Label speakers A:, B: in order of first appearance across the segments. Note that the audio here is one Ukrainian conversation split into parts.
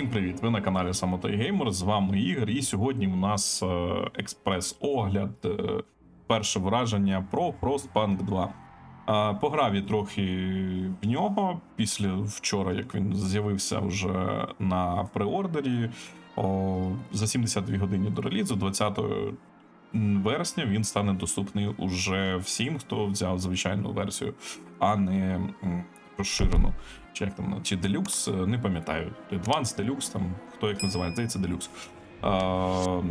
A: Всім привіт! Ви на каналі Самотой Геймер. З вами Ігор. І сьогодні у нас е, експрес-огляд, е, перше враження про Frostpunk 2. Е, пограв я трохи в нього після вчора, як він з'явився вже на преордері. За 72 години до релізу, 20 вересня, він стане доступний уже всім, хто взяв звичайну версію, а не розширену. Чи як там, чи Deluxe, е, не пам'ятаю. Advanced, Deluxe, там, хто як називає, здається, Deluxe. А,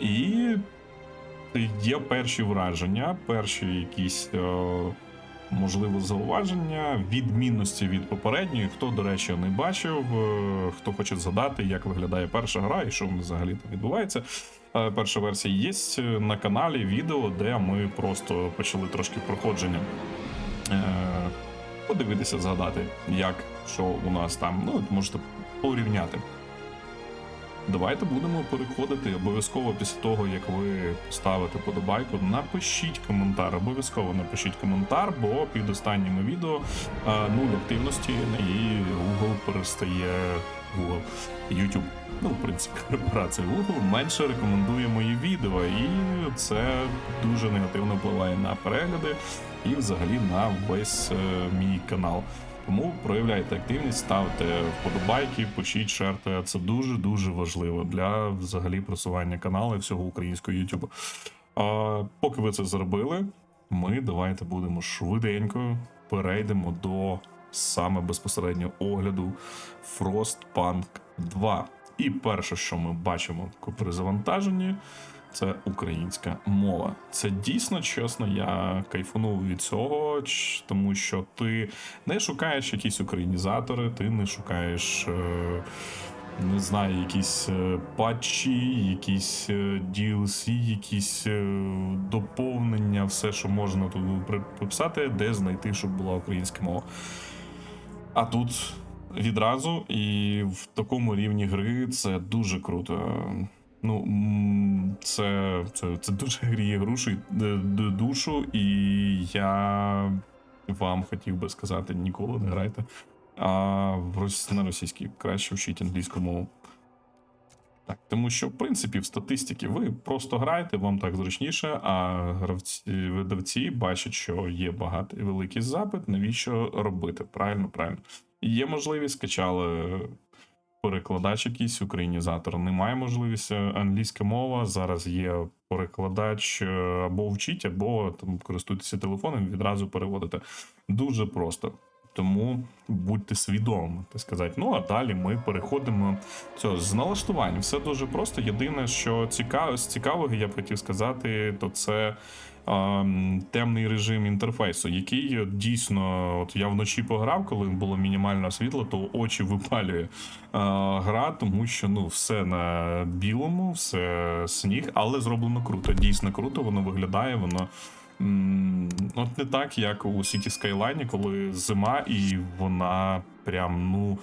A: і є перші враження, перші якісь, е, можливо, зауваження, відмінності від попередньої. Хто, до речі, не бачив, е, хто хоче згадати, як виглядає перша гра і що взагалі там відбувається. Е, Перша версія є на каналі відео, де ми просто почали трошки проходження. Е, подивитися, згадати, як що у нас там. Ну, можете порівняти. Давайте будемо переходити обов'язково після того, як ви ставите подобайку. Напишіть коментар, обов'язково напишіть коментар, бо під останніми відео а, нуль активності і Google перестає Google, YouTube. Ну, в принципі, корпорація Google менше рекомендує мої відео, і це дуже негативно впливає на перегляди і взагалі на весь е, мій канал. Тому проявляйте активність, ставте вподобайки, пишіть, шерте. Це дуже дуже важливо для взагалі просування каналу і всього українського YouTube. А, поки ви це зробили, ми давайте будемо швиденько перейдемо до саме безпосередньо огляду Frostpunk 2. І перше, що ми бачимо при завантаженні, це українська мова. Це дійсно чесно, я кайфанув від цього, тому що ти не шукаєш якісь українізатори, ти не шукаєш. Е- не знаю, якісь е, патчі, якісь е, DLC, якісь доповнення, все, що можна тут приписати, де знайти, щоб була українська мова. А тут відразу і в такому рівні гри це дуже круто. Ну, це, це, це дуже гріє грушу, д- душу, і я вам хотів би сказати: ніколи не грайте. А на російській краще вчіть англійську мову. Так, тому що, в принципі, в статистиці ви просто граєте, вам так зручніше, а гравці, видавці бачать, що є багатий великий запит, навіщо робити? Правильно, правильно. Є можливість, скачали перекладач якийсь, українізатор. Немає можливості англійська мова. Зараз є перекладач е, або вчіть, або там користуйтеся телефоном, відразу переводите. Дуже просто. Тому будьте свідомими, так сказати. Ну а далі ми переходимо цього з налаштувань. Все дуже просто. Єдине, що цікаво з цікавого, я б хотів сказати, то це темний режим інтерфейсу, який дійсно, от я вночі пограв, коли було мінімальне світло, то очі випалює гра, тому що ну все на білому, все сніг, але зроблено круто. Дійсно круто, воно виглядає, воно. От не так, як у City Skyline, коли зима, і вона прям, ну.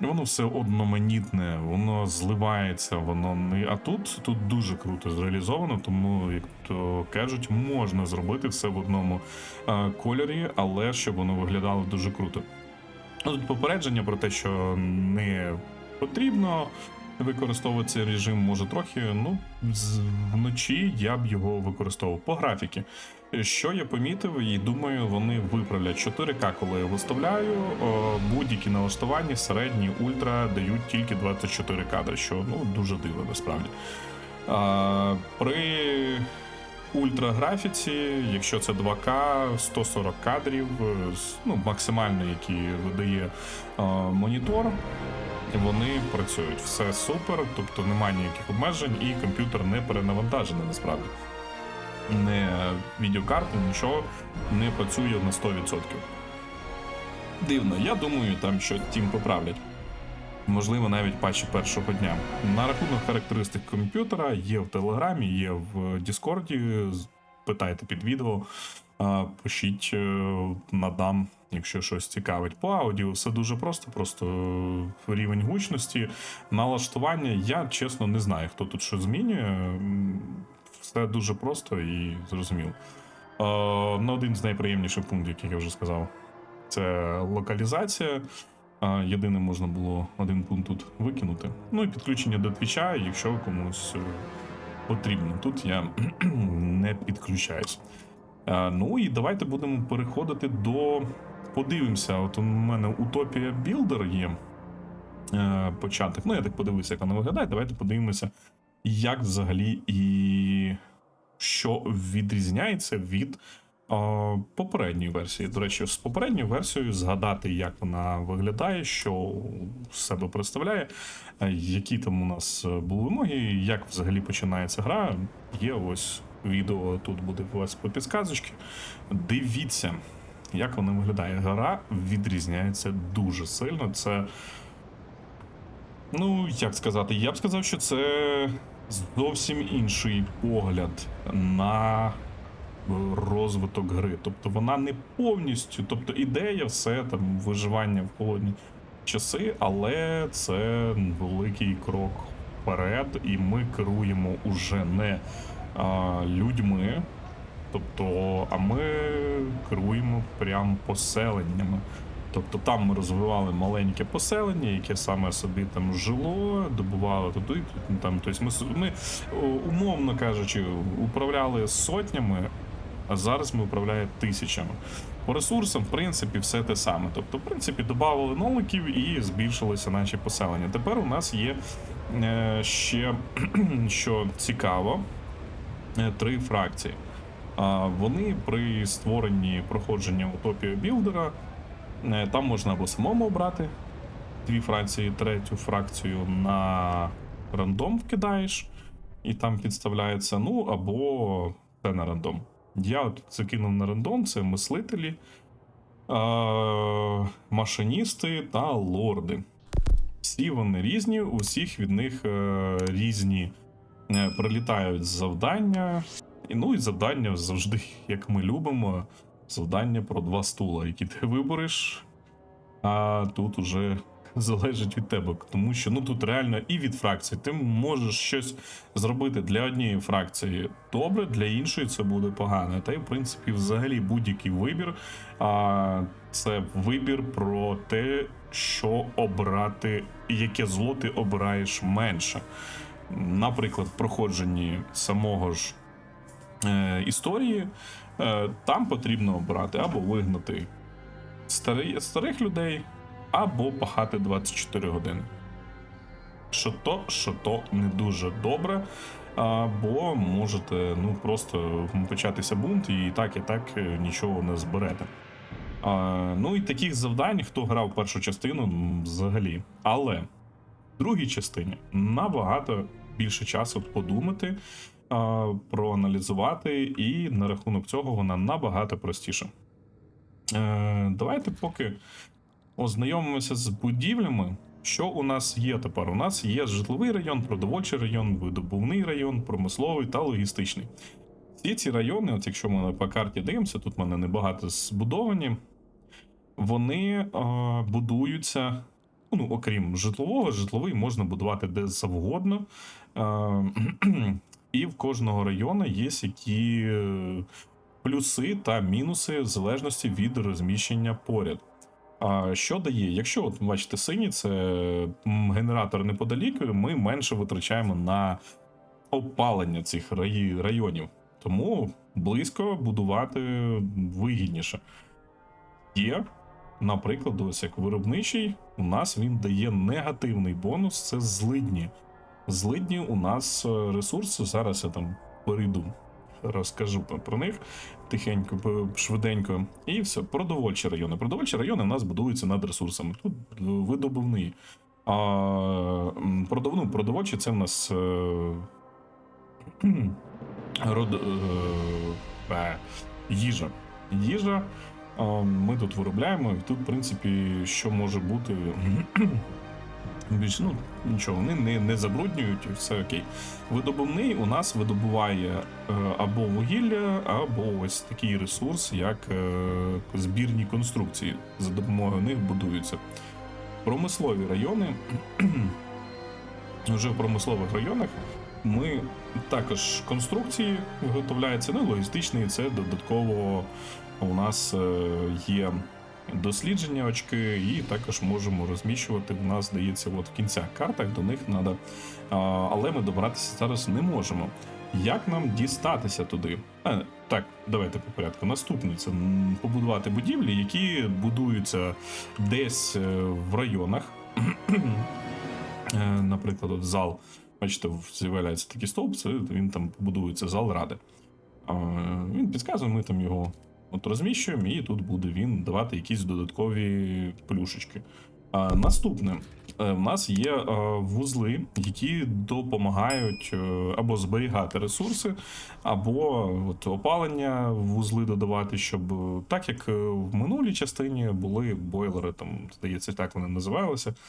A: Воно все одноманітне, воно зливається, воно не. А тут, тут дуже круто зреалізовано, тому, як то кажуть, можна зробити все в одному е, кольорі, але щоб воно виглядало дуже круто. Тут попередження про те, що не потрібно використовувати цей режим, може трохи. Ну, вночі я б його використовував по графіки. Що я помітив, і думаю, вони виправлять 4К, коли я виставляю. Будь-які налаштування, середні, ультра дають тільки 24 кадри, що ну дуже дивно насправді. А, при ультраграфіці, якщо це 2К, 140 кадрів, ну, максимально, які видає е, монітор, вони працюють. Все супер, тобто немає ніяких обмежень, і комп'ютер не перенавантажений насправді. Не відеокарта, нічого не працює на 100%. Дивно, я думаю, там що тім поправлять. Можливо, навіть патчі першого дня. На рахунок характеристик комп'ютера є в Телеграмі, є в Діскорді. Питайте під відео, пишіть, е, надам, якщо щось цікавить. По аудіо все дуже просто, просто е, рівень гучності, налаштування. Я чесно не знаю, хто тут що змінює. Все дуже просто і зрозуміло. Е, На один з найприємніших пунктів, яких я вже сказав, це локалізація. А, Єдине можна було один пункт тут викинути. Ну і підключення до твіча, якщо комусь е, потрібно. Тут я не підключаюсь. Ну і давайте будемо переходити до. Подивимося, от у мене Утопія Білдер є е, початок. Ну, я так подивився, як вона виглядає. Давайте подивимося, як взагалі і що відрізняється від е, попередньої версії. До речі, з попередньою версією згадати, як вона виглядає, що себе представляє, е, які там у нас е, були вимоги, як взагалі починається гра. Є ось відео тут буде у вас по підсказочці. Дивіться, як вона виглядає. Гра відрізняється дуже сильно. Це. Ну, як сказати, я б сказав, що це зовсім інший погляд на розвиток гри. Тобто вона не повністю, тобто ідея, все там виживання в холодні часи, але це великий крок вперед, і ми керуємо уже не а, людьми. Тобто, а ми керуємо прям поселеннями. Тобто там ми розвивали маленьке поселення, яке саме собі там жило, добувало туди. Там, тобто ми, ми, умовно кажучи, управляли сотнями, а зараз ми управляємо тисячами. По ресурсам, в принципі, все те саме. Тобто, в принципі, додавали ноликів і збільшилися наші поселення. Тепер у нас є е, ще, що цікаво, е, три фракції. Вони при створенні проходження утопія білдера е, там можна або самому обрати дві фракції, третю фракцію на рандом вкидаєш, і там підставляється, ну або це на рандом. Я от закинув на рандом, це мислителі, е, машиністи та лорди. Всі вони різні, у всіх від них е, різні прилітають завдання. І, ну і завдання завжди, як ми любимо, завдання про два стула, які ти вибереш. А тут уже залежить від тебе. Тому що ну тут реально і від фракції. Ти можеш щось зробити для однієї фракції добре, для іншої це буде погано. Та й в принципі, взагалі, будь-який вибір. А це вибір про те, що обрати, яке зло ти обираєш менше. Наприклад, в проходженні самого ж історії, е, там потрібно обрати або вигнати старих людей, або пахати 24 години. Що то, що то не дуже добре. Або можете ну просто початися бунт і так і так е, нічого не зберете. А, ну і таких завдань, хто грав першу частину, взагалі. Але в другій частині набагато більше часу подумати, проаналізувати, і на рахунок цього вона набагато простіша. Е, давайте поки ознайомимося з будівлями. Що у нас є тепер? У нас є житловий район, продовольчий район, видобувний район, промисловий та логістичний. Всі ці райони, от якщо ми по карті дивимося, тут в мене небагато збудовані, вони е, будуються. Ну, окрім житлового, житловий можна будувати де завгодно. і в кожного району є які е, плюси та мінуси в залежності від розміщення поряд. А що дає? Якщо от бачите сині, це генератор неподалік, ми менше витрачаємо на опалення цих районів. Тому близько будувати вигідніше. Є, наприклад, ось як виробничий, у нас він дає негативний бонус це злидні. Злидні у нас е, ресурс. Зараз я там перейду, розкажу про- них тихенько, швиденько. І все, продовольчі райони. Продовольчі райони у нас будуються над ресурсами. Тут е, видобувний. А м, продов, ну, продовольчі це в нас. Е, род, е, їжа. Їжа. Ми тут виробляємо, і тут, в принципі, що може бути. Більш, ну, нічого, вони не, не забруднюють, все окей. Видобувний у нас видобуває е, або вугілля, або ось такий ресурс, як е, збірні конструкції. За допомогою них будуються. Промислові райони. Вже в промислових районах ми також конструкції виготовляються, ну, логістичні, це додатково у нас е, є дослідження очки, і також можемо розміщувати. В нас здається, от в кінцях картах до них треба. Але ми добратися зараз не можемо. Як нам дістатися туди? А, так, давайте по порядку. Наступне це побудувати будівлі, які будуються десь е, в районах. Е, Наприклад, от зал, бачите, з'являється такий стовп, він там побудується зал ради. Він підказує, ми там його от розміщуємо, і тут буде він давати якісь додаткові плюшечки. А, Наступне. Е, В нас є е, вузли, які допомагають е, або зберігати ресурси, або от опалення вузли додавати, щоб так як в минулій частині були бойлери, там здається, так вони називалися.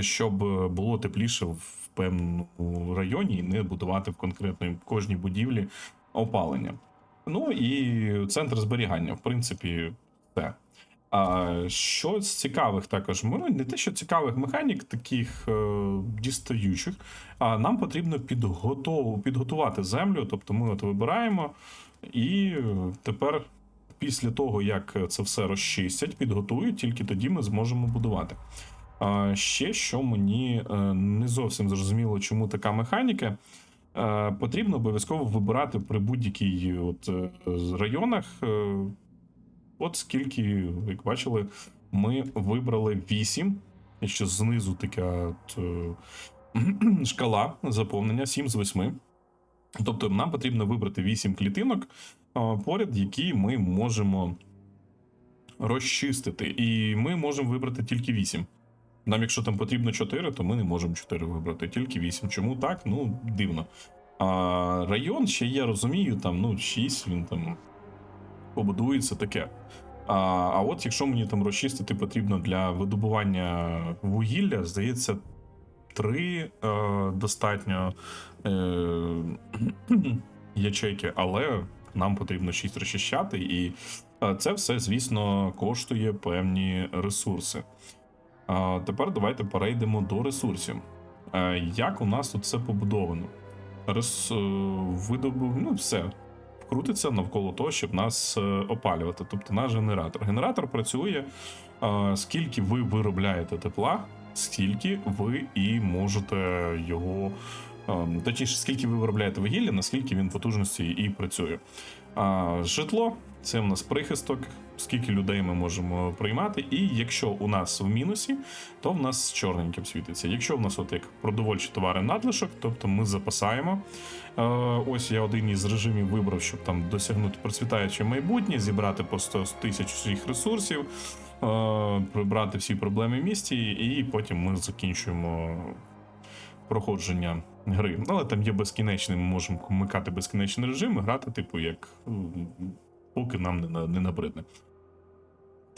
A: Щоб було тепліше в певному районі і не будувати в конкретній кожній будівлі опалення. Ну і центр зберігання, в принципі, все. А що з цікавих також, ну не те, що цікавих механік, таких е, дістаючих, а нам потрібно підготов, підготувати землю. Тобто ми от вибираємо, і тепер, після того, як це все розчистять, підготують, тільки тоді ми зможемо будувати. А ще що мені е, не зовсім зрозуміло, чому така механіка. Е, Потрібно обов'язково вибирати при будь-якій от е, районах. е, От скільки, як бачили, ми вибрали 8. І ще знизу така от, шкала заповнення 7 з 8. Тобто нам потрібно вибрати 8 клітинок, поряд які ми можемо розчистити. І ми можемо вибрати тільки 8. Нам, якщо там потрібно 4, то ми не можемо 4 вибрати, тільки 8. Чому так? Ну, дивно. А район ще я розумію, там, ну, 6, він там побудується таке. А, а от якщо мені там розчистити потрібно для видобування вугілля, здається, 3 е, достатньо е, ячейки, але нам потрібно 6 розчищати, і е, це все, звісно, коштує певні ресурси. Тепер давайте перейдемо до ресурсів. Е, Як у нас тут все побудовано? Рес... е, Видобув, ну все. Крутиться навколо того, щоб нас е, опалювати, тобто наш генератор. Генератор працює, скільки ви виробляєте тепла, стільки ви і можете його. Точніше, скільки ви виробляєте вугілля, наскільки він потужності і працює. Житло це в нас прихисток, скільки людей ми можемо приймати. І якщо у нас в мінусі, то в нас чорненьким світиться. Якщо в нас от як продовольчі товари надлишок, тобто ми запасаємо. Е, ось я один із режимів вибрав, щоб там досягнути процвітаюче майбутнє, зібрати по 100 тисяч всіх ресурсів, е, прибрати всі проблеми в місті, і потім ми закінчуємо проходження гри. Але там є безкінечний, ми можемо вмикати безкінечний режим і грати, типу, як поки нам не, на- не набридне.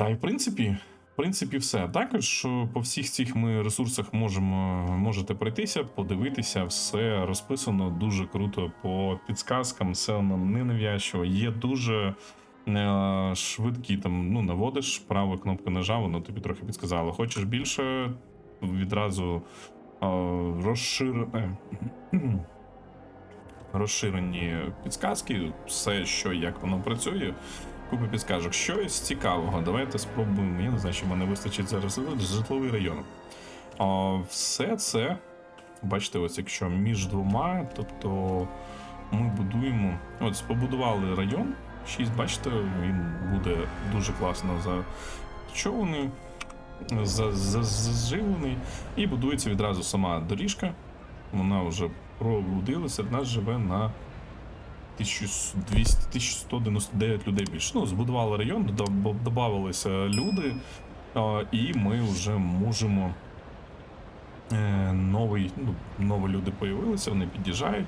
A: Та й в принципі, в принципі, все. Також по всіх цих ми ресурсах можемо можете пройтися, подивитися, все розписано дуже круто по підсказкам, все нам не нав'язчиво. Є дуже е, швидкі там, ну, наводиш праву кнопку нажав, воно тобі трохи підсказало. Хочеш більше, відразу е, розшир... е, розширені підсказки, все, що як воно працює. Купа підсказок. Щось цікавого. Давайте спробуємо. Я не знаю, чи мене вистачить зараз житловий район. А, все це, бачите, ось якщо між двома, тобто ми будуємо. От побудували район. 6, бачите, він буде дуже класно зачований, за- за- заживлений, і будується відразу сама доріжка. Вона вже пробудилася, в нас живе на 1200 1199 людей більше. Ну, збудували район, додавалися люди, і ми вже можемо. е, Новий, ну, нові люди появилися, вони під'їжджають,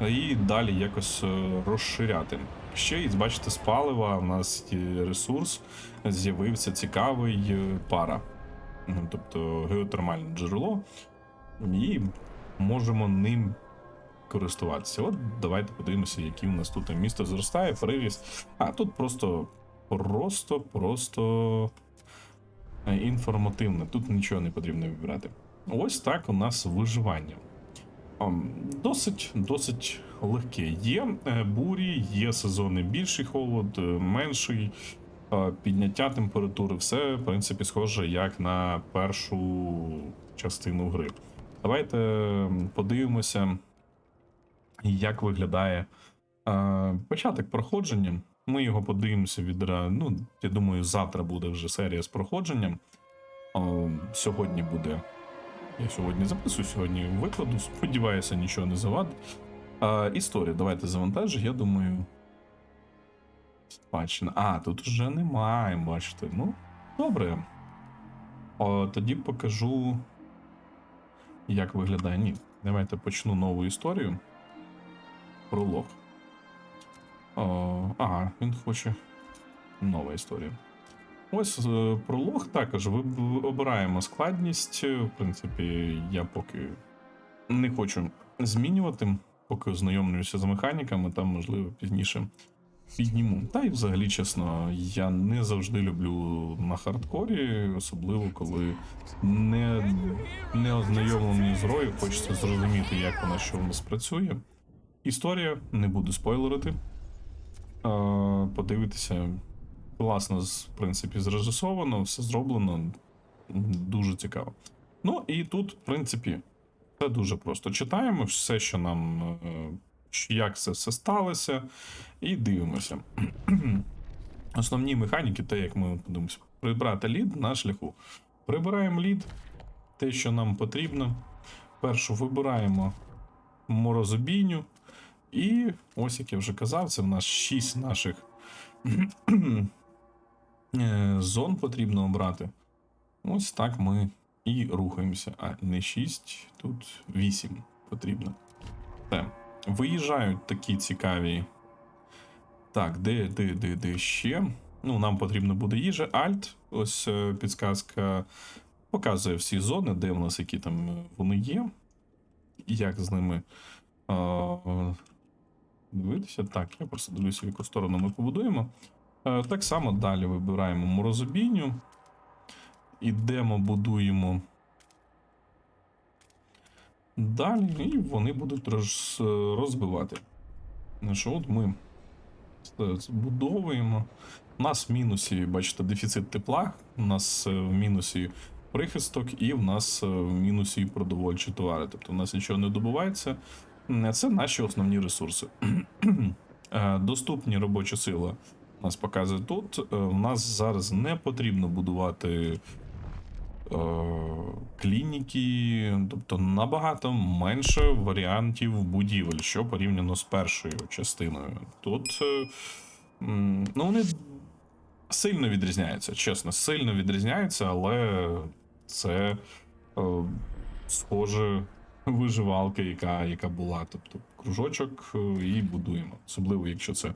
A: і далі якось е, розширяти. Ще і бачите, з палива у нас є ресурс, з'явився цікавий е, пара, тобто геотермальне джерело, і можемо ним користуватися. От давайте подивимося, які у нас тут місто зростає, приріст. А тут просто, просто, просто е, інформативно. Тут нічого не потрібно вибирати. Ось так у нас виживання. Досить, досить легке. Є е, бурі, є сезони більший холод, е, менший. Підняття температури, все, в принципі, схоже як на першу частину гри. Давайте подивимося, як виглядає е, початок проходження. Ми його подивимося відра. Ну, я думаю, завтра буде вже серія з проходженням. О, сьогодні буде. Я сьогодні записую, сьогодні викладу. Сподіваюся, нічого не завадить. А, історія, давайте завантажу, я думаю. Спадщина. А, тут вже немає, бачите. Ну, добре. О, тоді покажу, як виглядає. Ні. Давайте почну нову історію. Пролог. О, ага, він хоче. Нова історія. Ось е, пролог також. Ви обираємо складність. В принципі, я поки не хочу змінювати, поки ознайомлююся з механіками, там, можливо, пізніше підніму. Та й взагалі, чесно, я не завжди люблю на хардкорі, особливо коли не, не ознайомлений з грою, хочеться зрозуміти, як вона що в нас працює. Історія, не буду спойлерити. Подивитися, класно, в принципі, зрежисовано, все зроблено. Дуже цікаво. Ну і тут, в принципі, все дуже просто. Читаємо все, що нам, е, як це все сталося, і дивимося. Основні механіки, те, як ми подивимося, прибрати лід на шляху. Прибираємо лід, те, що нам потрібно. Першу вибираємо морозобійню. І ось, як я вже казав, це в нас 6 наших е, зон потрібно обрати. Ось так ми і рухаємося. А, не 6, тут 8 потрібно. Все. Виїжджають такі цікаві. Так, де, де, де, де ще? Ну, нам потрібно буде їжа. Альт. Ось е, підсказка показує всі зони, де в нас які там е, вони є. Як з ними. е, Дивитися. Так, я просто дивлюся, в яку сторону ми побудуємо. Е, Так само далі вибираємо морозобійню. Ідемо, будуємо. Далі, і вони будуть роз, розбивати. Що, от ми збудовуємо. У нас в мінусі, бачите, дефіцит тепла, у нас е, в мінусі прихисток, і в нас е, в мінусі продовольчі товари. Тобто в нас нічого не добувається. Це наші основні ресурси. Е, Доступні робоча сила нас показує тут. Е, У нас зараз не потрібно будувати клініки, тобто набагато менше варіантів будівель, що порівняно з першою частиною. Тут ну, вони сильно відрізняються, чесно, сильно відрізняються, але це е, схоже виживалка, яка, яка була. Тобто кружочок е, і будуємо, особливо якщо це е,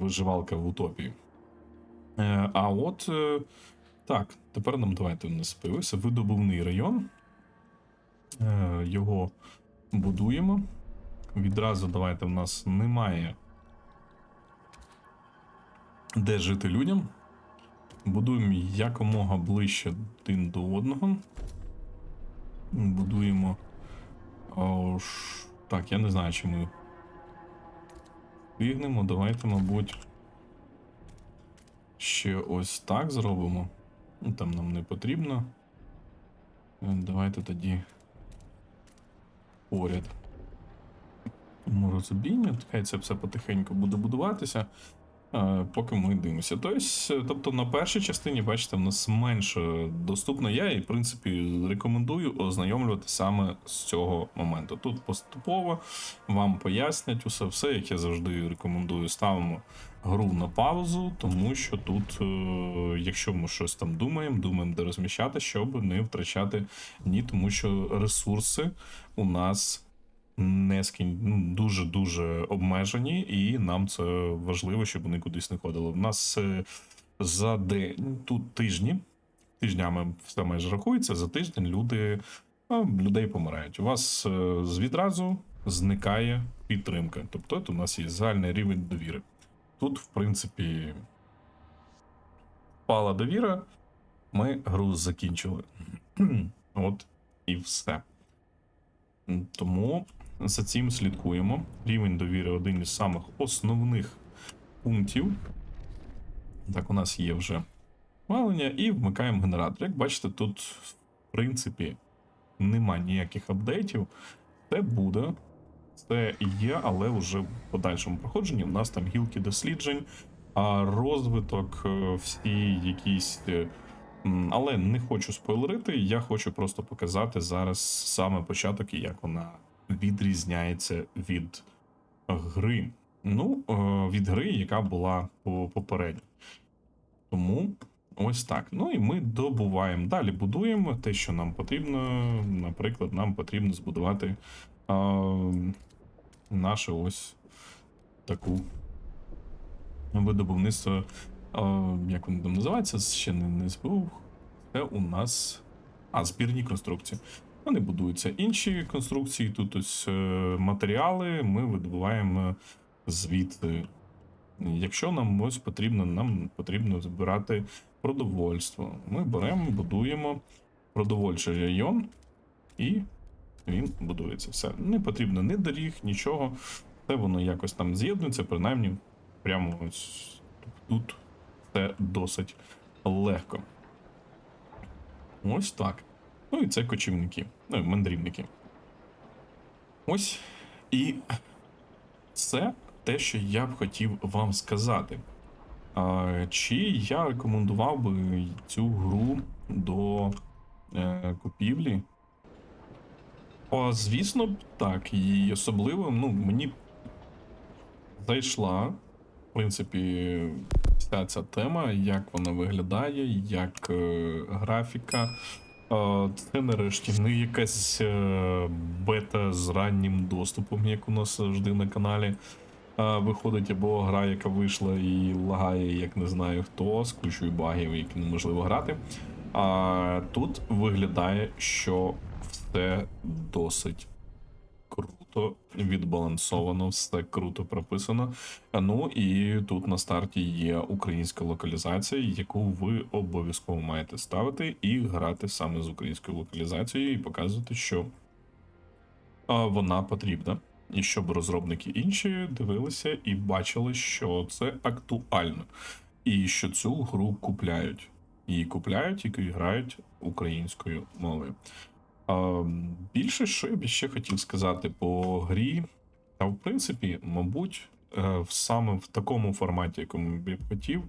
A: виживалка в утопії. Е, а от е, так, тепер нам давайте у нас появився видобувний район. Е, його будуємо. Відразу давайте в нас немає де жити людям. Будуємо якомога ближче один до одного. Будуємо. О, Так, я не знаю, чи ми встигнемо. Давайте, мабуть. Ще ось так зробимо. Ну, там нам не потрібно. Е, Давайте тоді поряд. Морозобійня, хай це все потихеньку буде будуватися, поки ми дивимося. Тобто, е, тобто на першій частині, бачите, в нас менше доступно. Я і, в принципі, рекомендую ознайомлювати саме з цього моменту. Тут поступово вам пояснять усе все, як я завжди рекомендую, ставимо гру на паузу, тому що тут, е, якщо ми щось там думаємо, думаємо, де розміщати, щоб не втрачати ні, тому що ресурси у нас не скін... ну, дуже-дуже обмежені, і нам це важливо, щоб вони кудись не ходили. У нас е, за день тут тижні, тижнями все майже рахується, за тиждень люди, людей помирають. У вас е, відразу зникає підтримка. Тобто, от у нас є загальний рівень довіри. Тут, в принципі, впала довіра, ми гру закінчили. От і все. Тому за цим слідкуємо. Рівень довіри один із самих основних пунктів. Так, у нас є вже валення, і вмикаємо генератор. Як бачите, тут, в принципі, нема ніяких апдейтів. Це буде, це є, але вже в подальшому проходженні. У нас там гілки досліджень, а розвиток, е, всі якісь. е, Але не хочу спойлерити, я хочу просто показати зараз саме початок і як вона відрізняється від гри. Ну, е, від гри, яка була попередньо. Тому ось так. Ну і ми добуваємо. Далі будуємо те, що нам потрібно. Наприклад, нам потрібно збудувати а, наше ось таку видобувництво. А, як воно там називається? Ще не, не збув. Це у нас. А, збірні конструкції. Вони будуються. Інші конструкції, тут ось е, матеріали ми видобуваємо звідти. Якщо нам ось потрібно, нам потрібно збирати продовольство. Ми беремо, будуємо продовольчий район, і він будується. Все. Не потрібно ні доріг, нічого. Це воно якось там з'єднується, принаймні, прямо ось тут це досить легко. Ось так. Ну і це кочівники, ну і мандрівники. Ось і це те, що я б хотів вам сказати. А, чи я рекомендував би цю гру до е, купівлі? О, звісно, так. І особливо, ну, мені зайшла, в принципі, вся ця тема, як вона виглядає, як е, графіка. Це нарешті не якась е, бета з раннім доступом, як у нас завжди на каналі. Виходить або гра, яка вийшла і лагає, як не знаю хто, з кучою багів, які неможливо грати. А тут виглядає, що все досить круто відбалансовано, все круто прописано. Ну і тут на старті є українська локалізація, яку ви обов'язково маєте ставити і грати саме з українською локалізацією, і показувати, що вона потрібна. І щоб розробники інші дивилися і бачили, що це актуально, і що цю гру купляють. Її купляють і грають українською мовою. Більше, що я б ще хотів сказати по грі, та в принципі, мабуть, е, саме в такому форматі, якому я б хотів,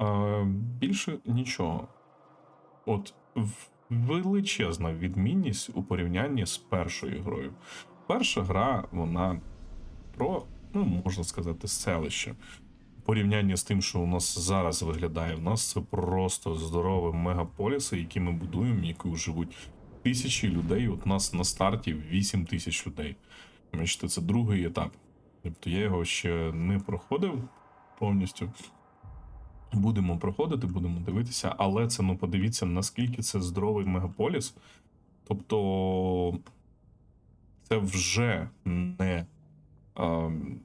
A: е, більше нічого. От величезна відмінність у порівнянні з першою грою. Перша гра, вона про, ну, можна сказати, селище. В порівнянні з тим, що у нас зараз виглядає, у нас це просто здорові мегаполіси, які ми будуємо, які живуть тисячі людей. От у нас на старті 8 тисяч людей. Бачите, це другий етап. Тобто я його ще не проходив повністю. Будемо проходити, будемо дивитися, але це ну подивіться, наскільки це здоровий мегаполіс. Тобто це вже не. ем,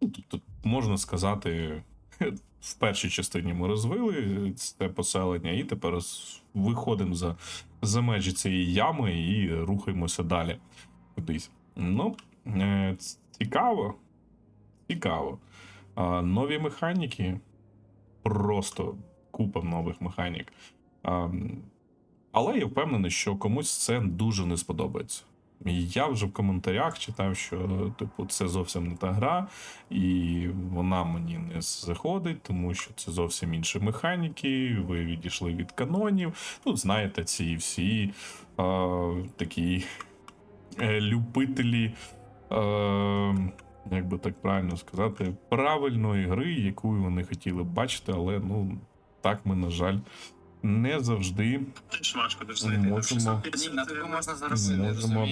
A: ну, тобто, можна сказати, в першій частині ми розвили це поселення, і тепер виходимо за, за межі цієї ями і рухаємося далі кудись. Ну, е, цікаво. Цікаво. А, нові механіки. Просто купа нових механік. А, але я впевнений, що комусь це дуже не сподобається. Я вже в коментарях читав, що типу це зовсім не та гра, і вона мені не заходить, тому що це зовсім інші механіки. Ви відійшли від канонів. Ну, знаєте, ці всі е, такі е, любителі, е, як би так правильно сказати, правильної гри, яку вони хотіли бачити, але ну так ми, на жаль, не завжди Можемо.
B: Ні, на таку можна зараз
A: Можемо.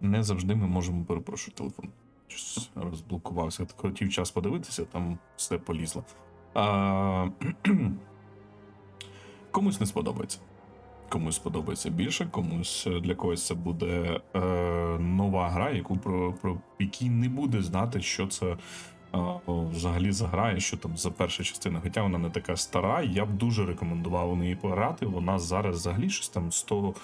A: не завжди ми можемо перепрошую телефон. Щось розблокувався. Так хотів час подивитися, там все полізло. А, комусь не сподобається. Комусь сподобається більше, комусь е, для когось це буде е, нова гра, яку про, про який не буде знати, що це взагалі за гра, і що там за перша частина. Хоча вона не така стара, я б дуже рекомендував у неї пограти. Вона зараз взагалі щось там 100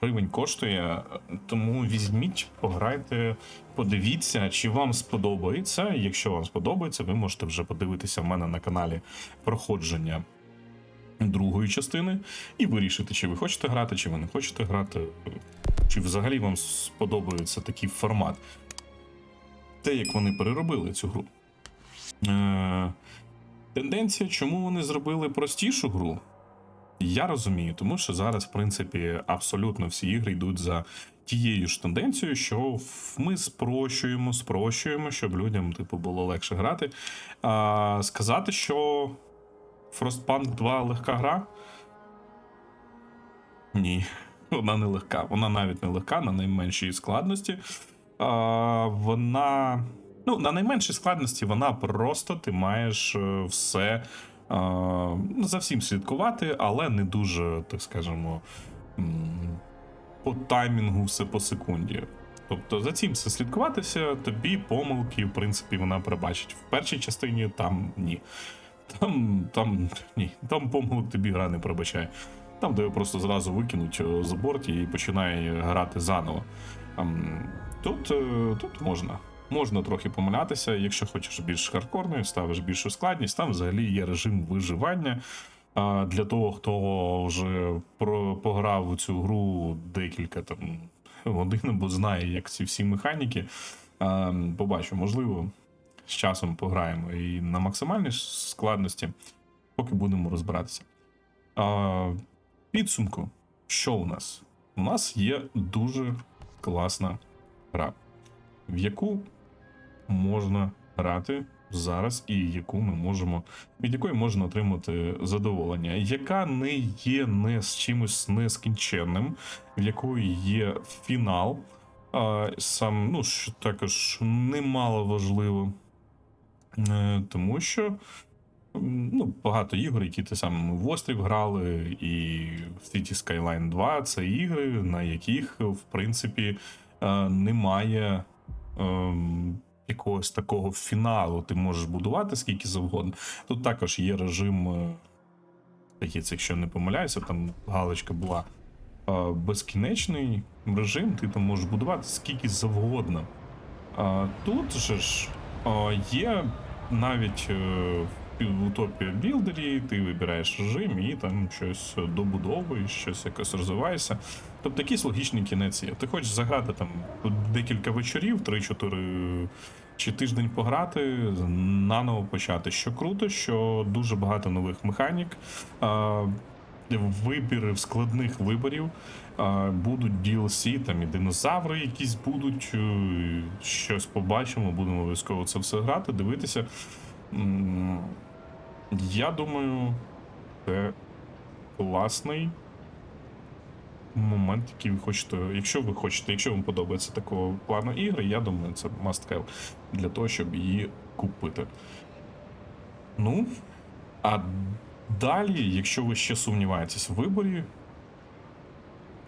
A: гривень коштує, тому візьміть, пограйте, подивіться, чи вам сподобається. Якщо вам сподобається, ви можете вже подивитися в мене на каналі проходження другої частини і вирішити, чи ви хочете грати, чи ви не хочете грати, чи взагалі вам сподобається такий формат. Те, як вони переробили цю гру. Е, тенденція, чому вони зробили простішу гру, я розумію, тому що зараз, в принципі, абсолютно всі ігри йдуть за тією ж тенденцією, що ми спрощуємо, спрощуємо, щоб людям типу, було легше грати. А, сказати, що Frostpunk 2 легка гра? Ні, вона не легка. Вона навіть не легка на найменшій складності. А, вона. Ну, на найменшій складності вона просто ти маєш е, все ну, за всім слідкувати, але не дуже, так скажемо, по таймінгу все по секунді. Тобто за цим все слідкуватися, тобі помилки, в принципі, вона пробачить. В першій частині там ні. Там, там ні, там помилок тобі гра не пробачає. Там тебе просто зразу викинуть е, з борті і починає грати заново. Тут, е, тут можна. Можна трохи помилятися, якщо хочеш більш хардкорною, ставиш більшу складність. Там взагалі є режим виживання. А для того, хто вже пограв у цю гру декілька там годин, бо знає, як ці всі механіки. Побачу, можливо, з часом пограємо і на максимальній складності, поки будемо розбиратися. Підсумку, що у нас? У нас є дуже класна гра, в яку можна грати зараз, і яку ми можемо, від якої можна отримати задоволення, яка не є не з чимось нескінченним, в якої є фінал. А, сам, ну, що також немало важливо, Е, тому що ну, багато ігор, які ти сам в Острів грали, і в City Skyline 2 це ігри, на яких, в принципі, е, немає ем, якогось такого фіналу. Ти можеш будувати скільки завгодно. Тут також є режим, е, здається, якщо не помиляюся, там галочка була. е, Безкінечний режим, ти там можеш будувати скільки завгодно. Тут же ж е, є навіть е, в утопія білдері, ти вибираєш режим і там щось добудовуєш, щось якось розвиваєшся. Тобто якийсь логічний кінець є. Ти хочеш заграти там декілька вечорів, 3-4 чи тиждень пограти, наново почати. Що круто, що дуже багато нових механік. А, Вибір складних виборів. Будуть DLC, там і динозаври якісь будуть, е, щось побачимо, будемо обов'язково це все грати, дивитися. Я думаю, це класний момент, який ви хочете. Якщо ви хочете, якщо вам подобається такого плану ігри, я думаю, це must have для того, щоб її купити. Ну, а далі, якщо ви ще сумніваєтесь в виборі,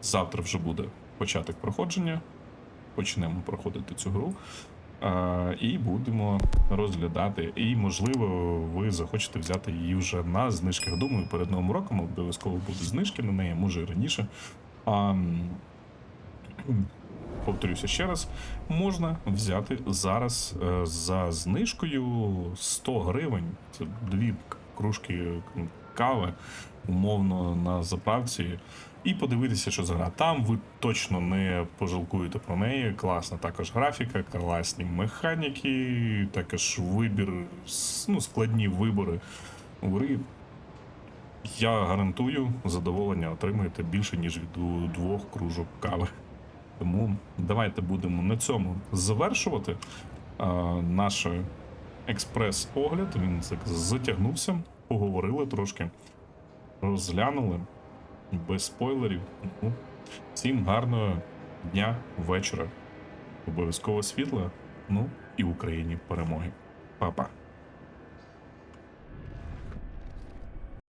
A: завтра вже буде початок проходження. Почнемо проходити цю гру. І будемо розглядати. І, можливо, ви захочете взяти її вже на знижках. Думаю, перед новим роком обов'язково будуть знижки на неї, може і раніше. Повторюся ще раз, можна взяти зараз е, за знижкою 100 гривень. Це дві кружки кави, умовно, на заправці. І подивитися, що за гра. Там ви точно не пожалкуєте про неї. Класна також графіка, класні механіки, також вибір, ну, складні вибори гри. Я гарантую, задоволення отримаєте більше, ніж від двох кружок кави. Тому давайте будемо на цьому завершувати. Наш експрес-огляд. Він так затягнувся, поговорили трошки, розглянули без спойлерів. Всім гарного дня, вечора. Обов'язково світла. Ну і Україні перемоги. Па-па.